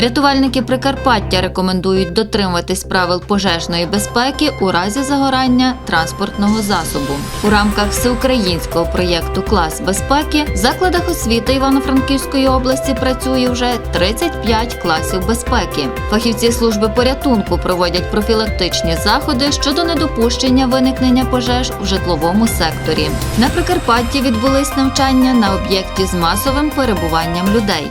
Рятувальники Прикарпаття рекомендують дотримуватись правил пожежної безпеки у разі загорання транспортного засобу. У рамках всеукраїнського проєкту Клас безпеки в закладах освіти Івано-Франківської області працює вже 35 класів безпеки. Фахівці служби порятунку проводять профілактичні заходи щодо недопущення виникнення пожеж у житловому секторі. На Прикарпатті відбулись навчання на об'єкті з масовим перебуванням людей.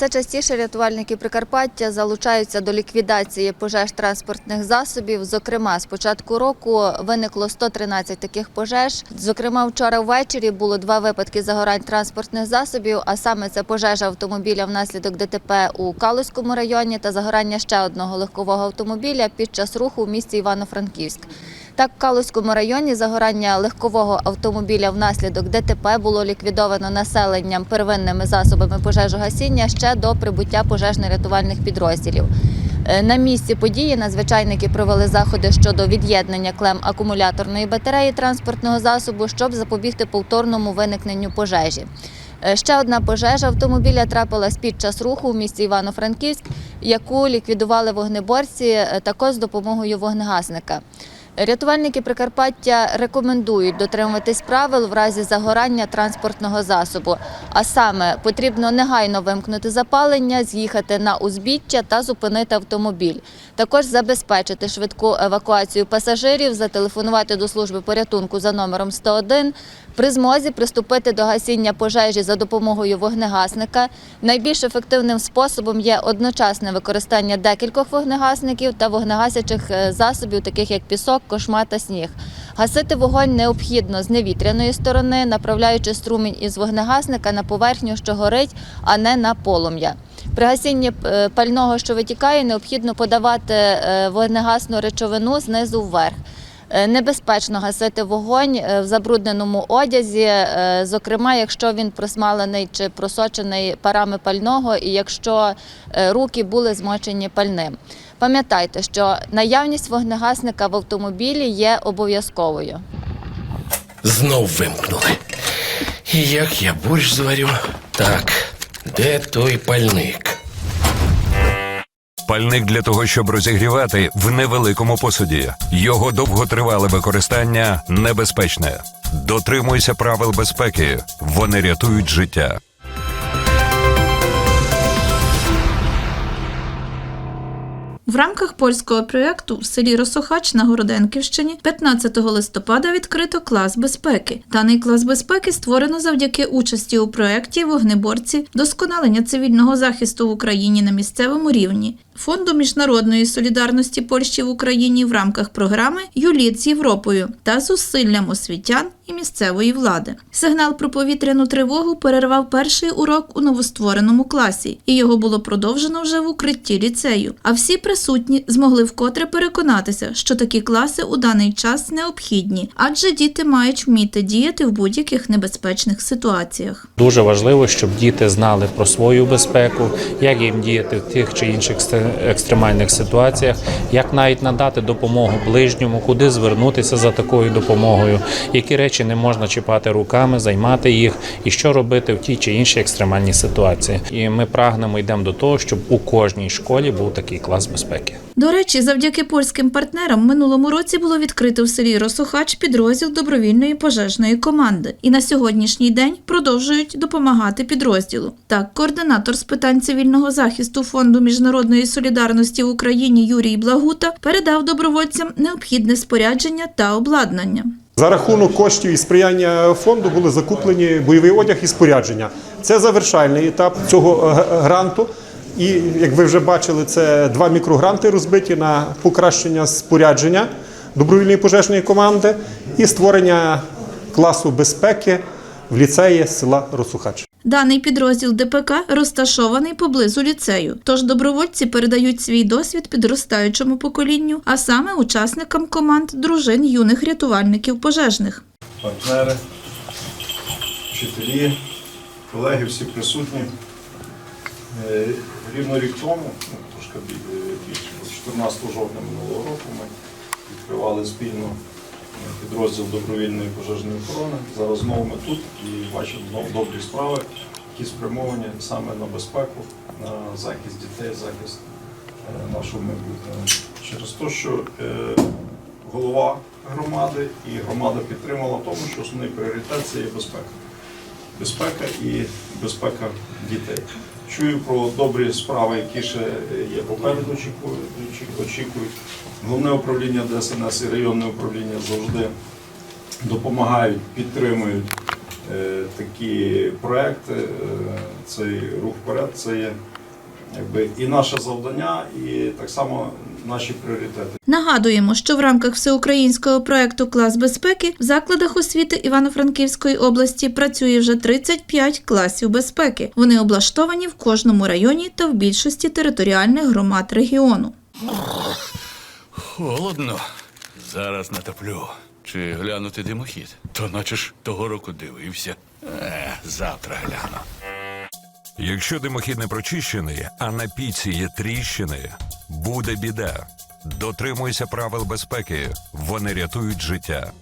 Все частіше рятувальники Прикарпаття залучаються до ліквідації пожеж транспортних засобів. Зокрема, з початку року виникло 113 таких пожеж. Зокрема, вчора ввечері було два випадки загорань транспортних засобів, а саме це пожежа автомобіля внаслідок ДТП у Калузькому районі та загорання ще одного легкового автомобіля під час руху в місті Івано-Франківськ. Так, в Калузькому районі загорання легкового автомобіля внаслідок ДТП було ліквідовано населенням первинними засобами пожежогасіння ще до прибуття пожежно-рятувальних підрозділів. Е, На місці події надзвичайники провели заходи щодо від'єднання клем акумуляторної батареї транспортного засобу, щоб запобігти повторному виникненню пожежі. Е, Ще одна пожежа автомобіля трапилась під час руху в місті Івано-Франківськ, яку ліквідували вогнеборці е, також з допомогою вогнегасника. Рятувальники Прикарпаття рекомендують дотримуватись правил в разі загорання транспортного засобу. А саме потрібно негайно вимкнути запалення, з'їхати на узбіччя та зупинити автомобіль. Також забезпечити швидку евакуацію пасажирів, зателефонувати до служби порятунку за номером 101, при змозі приступити до гасіння пожежі за допомогою вогнегасника. Найбільш ефективним способом є одночасне використання декількох вогнегасників та вогнегасячих е, засобів, таких як пісок, кошма та сніг. Гасити вогонь необхідно з невітряної сторони, направляючи струмінь із вогнегасника на поверхню, що горить, а не на полум'я. При гасінні е, пального, що витікає, необхідно подавати е, вогнегасну речовину знизу вверх. Е, Небезпечно гасити вогонь е, в забрудненому одязі, е, зокрема, якщо він просмалений чи просочений парами пального, і якщо руки були змочені пальним. Пам'ятайте, що наявність вогнегасника в автомобілі є обов'язковою. Знов вимкнули. І як я борщ зварю? Так, де той пальник? Пальник для того, щоб розігрівати в невеликому посуді. Його довготривале використання небезпечне. Дотримуйся правил безпеки. Вони рятують життя. В рамках польського проєкту в селі Росохач на Городенківщині 15 листопада відкрито клас безпеки. Даний клас безпеки створено завдяки участі у проєкті вогнеборці вдосконалення цивільного захисту в Україні на місцевому рівні. Фонду міжнародної солідарності Польщі в Україні в рамках програми Юліт з Європою та зусиллям освітян і місцевої влади. Сигнал про повітряну тривогу перервав перший урок у новоствореному класі, і його було продовжено вже в укритті ліцею. А всі присутні змогли вкотре переконатися, що такі класи у даний час необхідні, адже діти мають вміти діяти в будь-яких небезпечних ситуаціях. Дуже важливо, щоб діти знали про свою безпеку, як їм діяти в тих чи інших екстремальних ситуаціях, як навіть надати допомогу ближньому, куди звернутися за такою допомогою, які речі не можна чіпати руками, займати їх, і що робити в тій чи іншій екстремальній ситуації. І ми прагнемо йдемо до того, щоб у кожній школі був такий клас безпеки. До речі, завдяки польським партнерам минулому році було відкрито в селі Росохач підрозділ добровільної пожежної команди, і на сьогоднішній день продовжують допомагати підрозділу. Так, координатор з питань цивільного захисту фонду міжнародної солідарності в Україні Юрій Благута передав добровольцям необхідне спорядження та обладнання. За рахунок коштів і сприяння фонду були закуплені бойовий одяг і спорядження. Це завершальний етап цього е, гранту. І як ви вже бачили, це два мікрогранти розбиті на покращення спорядження добровільної пожежної команди і створення класу безпеки в ліцеї села Росухач. Даний підрозділ ДПК розташований поблизу ліцею, тож добровольці передають свій досвід підростаючому поколінню, а саме учасникам команд дружин юних рятувальників пожежних. партнери, вчителі, колеги, всі присутні. Е, Рівно рік тому, ну, трошки більше, 14 жовтня минулого року ми відкривали спільно підрозділ добровільної пожежної охорони. Зараз знову ми тут і бачимо добрі справи, які спрямовані саме на безпеку, на захист дітей, захист е, нашого майбутнього. Через те, що е, голова громади і громада підтримала в тому, що основний пріоритет це є безпека. Безпека і безпека дітей. Чую про добрі справи, які ще є попереду, очікують. очікують. Головне управління ДСНС і районне управління завжди допомагають, підтримують е, такі проекти. Е, цей рух вперед це є якби і наше завдання, і так само наші пріоритети. Нагадуємо, що в рамках всеукраїнського проекту Клас безпеки в закладах освіти Івано-Франківської області працює вже 35 класів безпеки. Вони облаштовані в кожному районі та в більшості територіальних громад регіону. Холодно. Зараз натоплю. Чи глянути димохід? То наче ж того року дивився. Е, завтра гляну. Якщо димохід не прочищений, а на піці є тріщини, буде біда. Дотримуйся правил безпеки. Вони рятують життя.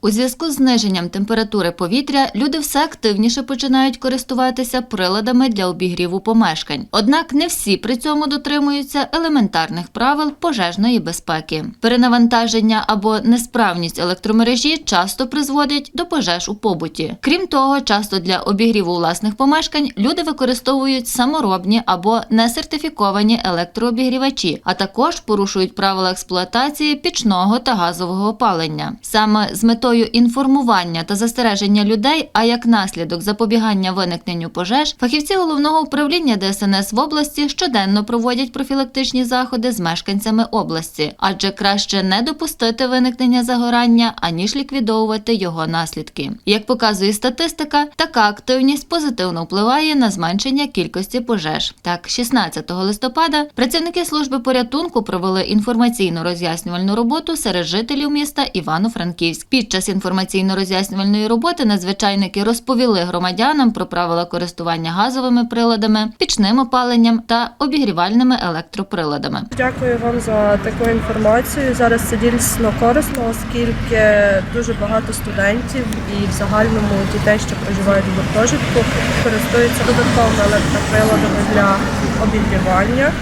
У зв'язку з зниженням температури повітря люди все активніше починають користуватися приладами для обігріву помешкань. Однак не всі при цьому дотримуються елементарних правил пожежної безпеки. Перенавантаження або несправність електромережі часто призводять до пожеж у побуті. Крім того, часто для обігріву власних помешкань люди використовують саморобні або несертифіковані електрообігрівачі, а також порушують правила експлуатації пічного та газового опалення. Саме з метою інформування та застереження людей, а як наслідок запобігання виникненню пожеж, фахівці головного управління ДСНС в області щоденно проводять профілактичні заходи з мешканцями області, адже краще не допустити виникнення загорання, аніж ліквідовувати його наслідки. Як показує статистика, така активність позитивно впливає на зменшення кількості пожеж. Так, 16 листопада працівники служби порятунку провели інформаційно роз'яснювальну роботу серед жителів міста Івано-Франківськ. Під час інформаційно-роз'яснювальної роботи надзвичайники розповіли громадянам про правила користування газовими приладами, пічним опаленням та обігрівальними електроприладами. Дякую вам за таку інформацію. Зараз це дійсно корисно, оскільки дуже багато студентів і в загальному дітей, що проживають в гуртожитку, користуються додатковими електроприладами для обігрівання.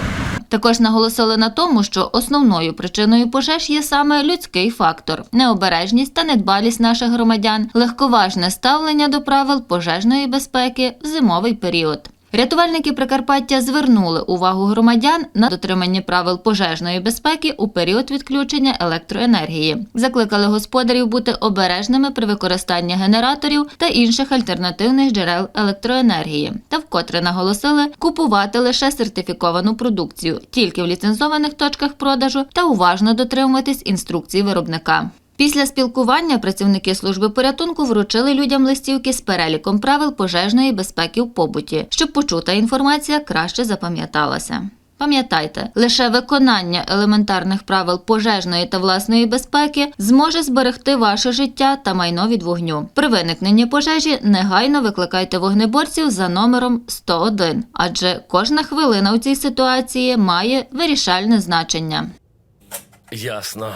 Також наголосили на тому, що основною причиною пожеж є саме людський фактор, необережність та недбалість наших громадян, легковажне ставлення до правил пожежної безпеки в зимовий період. Рятувальники Прикарпаття звернули увагу громадян на дотримання правил пожежної безпеки у період відключення електроенергії. Закликали господарів бути обережними при використанні генераторів та інших альтернативних джерел електроенергії. Та вкотре наголосили купувати лише сертифіковану продукцію тільки в ліцензованих точках продажу та уважно дотримуватись інструкцій виробника. Після спілкування працівники служби порятунку вручили людям листівки з переліком правил пожежної безпеки в побуті, щоб почута інформація краще запам'яталася. Пам'ятайте, лише виконання елементарних правил пожежної та власної безпеки зможе зберегти ваше життя та майно від вогню. При виникненні пожежі негайно викликайте вогнеборців за номером 101, адже кожна хвилина у цій ситуації має вирішальне значення. Ясно.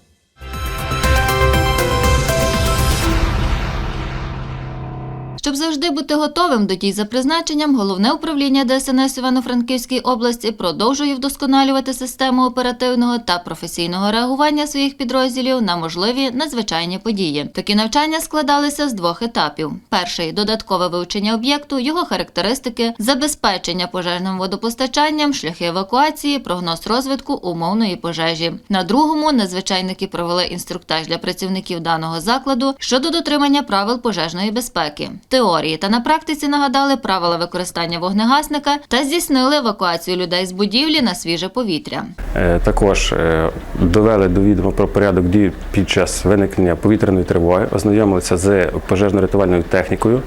Щоб завжди бути готовим до дій за призначенням, головне управління ДСНС Івано-Франківській області продовжує вдосконалювати систему оперативного та професійного реагування своїх підрозділів на можливі надзвичайні події. Такі навчання складалися з двох етапів: перший додаткове вивчення об'єкту, його характеристики, забезпечення пожежним водопостачанням, шляхи евакуації, прогноз розвитку умовної пожежі. На другому надзвичайники провели інструктаж для працівників даного закладу щодо дотримання правил пожежної безпеки. Теорії та на практиці нагадали правила використання вогнегасника та здійснили евакуацію людей з будівлі на свіже повітря. Е, Також е, довели до відома про порядок дій під час виникнення повітряної тривоги, ознайомилися з пожежно-рятувальною технікою,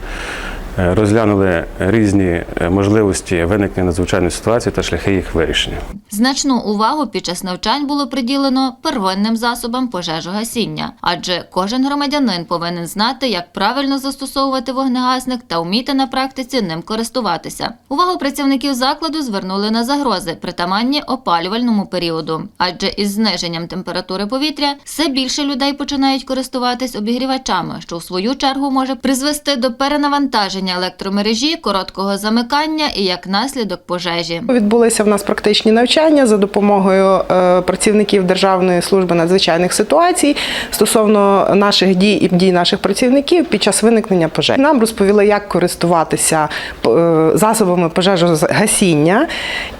Розглянули різні е, можливості виникнення надзвичайної ситуації та шляхи їх вирішення. Значну увагу під час навчань було приділено первинним засобам пожежогасіння, адже кожен громадянин повинен знати, як правильно застосовувати вогнегасник та вміти на практиці ним користуватися. Увагу працівників закладу звернули на загрози, притаманні опалювальному періоду, адже із зниженням температури повітря все більше людей починають користуватись обігрівачами, що в свою чергу може призвести до перенавантаження електромережі, короткого замикання і як наслідок пожежі. Відбулися в нас практичні навчання за допомогою е, працівників Державної служби надзвичайних ситуацій стосовно наших дій і дій наших працівників під час виникнення пожеж. Нам розповіли, як користуватися е, засобами пожежогасіння,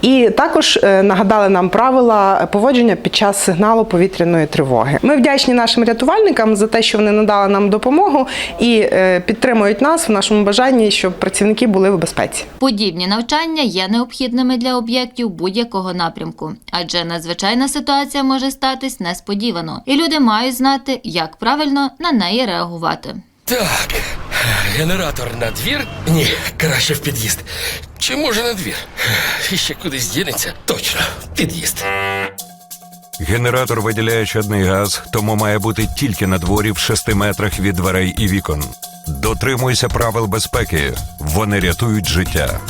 і також е, нагадали нам правила поводження під час сигналу повітряної тривоги. Ми вдячні нашим рятувальникам за те, що вони надали нам допомогу і підтримують нас в нашому бажанні, щоб працівники були в безпеці. Подібні навчання є необхідними для об'єктів будь-якого напрямку, адже надзвичайна ситуація може статись несподівано, і люди мають знати, як правильно на неї реагувати. Так, генератор на двір? Ні, краще в під'їзд. Чи може на двір? І ще кудись дінеться? Точно, під'їзд. Генератор виділяє чадний газ, тому має бути тільки на дворі в 6 метрах від дверей і вікон. Дотримуйся правил безпеки. Вони рятують життя.